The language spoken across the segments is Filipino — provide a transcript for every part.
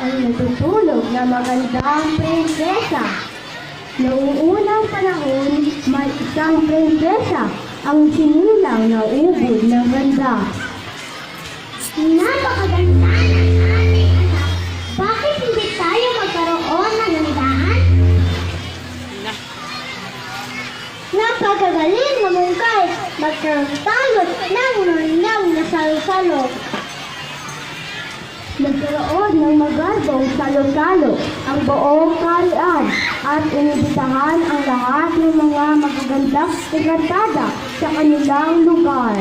ang natutulog na magandang prinsesa. Noong unang panahon, may isang prinsesa ang sinilang na ubod ng ganda. Napakaganda ng ating anak. Bakit hindi tayo magkaroon ng landahan? Napakagaling na mungkay. Magkaroon ng nanyang na salo-salo. Nagkaroon ng magarbong salo-salo ang buong karian at inibitahan ang lahat ng mga magagandang ikantada sa kanilang lugar.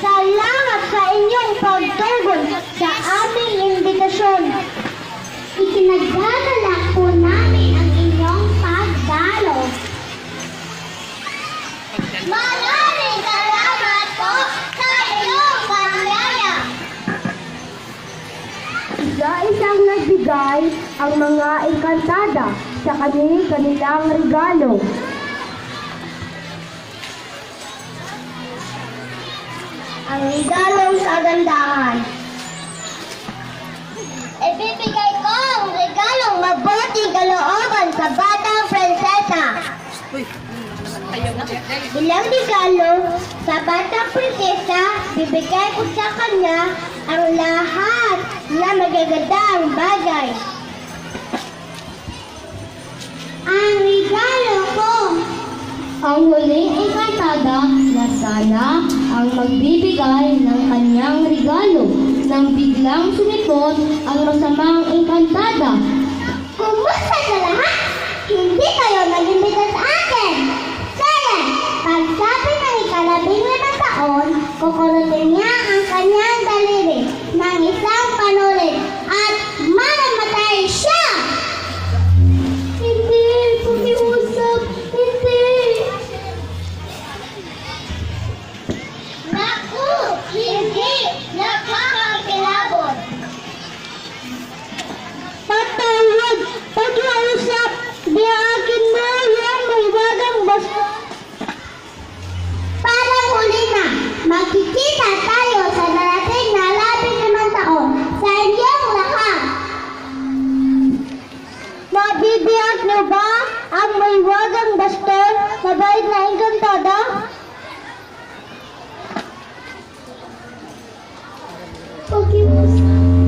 Salamat sa inyong pagtugon sa aming imbitasyon. Nagbigay ang mga engkantada sa kanilang regalo. Ang regalong kagandahan. Ibibigay ko ang regalong mabuting kalooban sa batang prinsesa. Bilang regalo sa batang prinsesa, bibigay ko sa kanya ang lahat na magagandang bagay. Ang regalo ko Ang huling engkantada na sana ang magbibigay ng kanyang regalo nang biglang sumipot ang masamang engkantada. pakiusap di akin mo yung mahiwagang basta. Para huli na, tayo sa narating na labing limang taon sa inyong lahat. Mabibiyak niyo ba ang mahiwagang baston na bait na engkantada? Pakiusap.